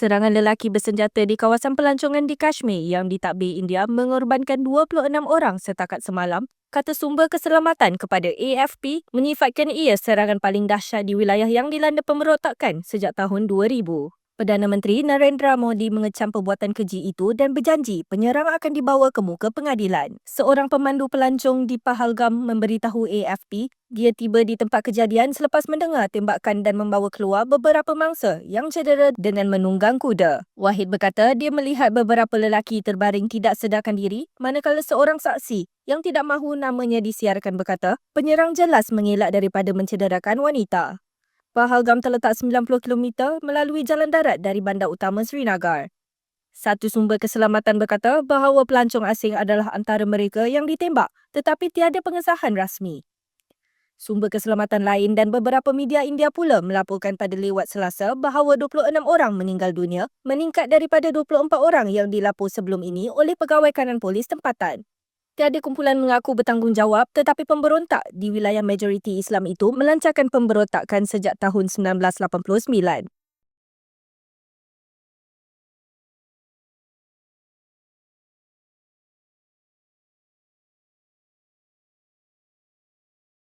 Serangan lelaki bersenjata di kawasan pelancongan di Kashmir yang ditakbir India mengorbankan 26 orang setakat semalam, kata sumber keselamatan kepada AFP menyifatkan ia serangan paling dahsyat di wilayah yang dilanda pemberontakan sejak tahun 2000. Perdana Menteri Narendra Modi mengecam perbuatan keji itu dan berjanji penyerang akan dibawa ke muka pengadilan. Seorang pemandu pelancong di Pahalgam memberitahu AFP dia tiba di tempat kejadian selepas mendengar tembakan dan membawa keluar beberapa mangsa yang cedera dengan menunggang kuda. Wahid berkata dia melihat beberapa lelaki terbaring tidak sedarkan diri manakala seorang saksi yang tidak mahu namanya disiarkan berkata penyerang jelas mengelak daripada mencederakan wanita. Pahalgam terletak 90 km melalui jalan darat dari bandar utama Srinagar. Satu sumber keselamatan berkata bahawa pelancong asing adalah antara mereka yang ditembak tetapi tiada pengesahan rasmi. Sumber keselamatan lain dan beberapa media India pula melaporkan pada lewat selasa bahawa 26 orang meninggal dunia meningkat daripada 24 orang yang dilapor sebelum ini oleh pegawai kanan polis tempatan. Tiada kumpulan mengaku bertanggungjawab tetapi pemberontak di wilayah majoriti Islam itu melancarkan pemberontakan sejak tahun 1989.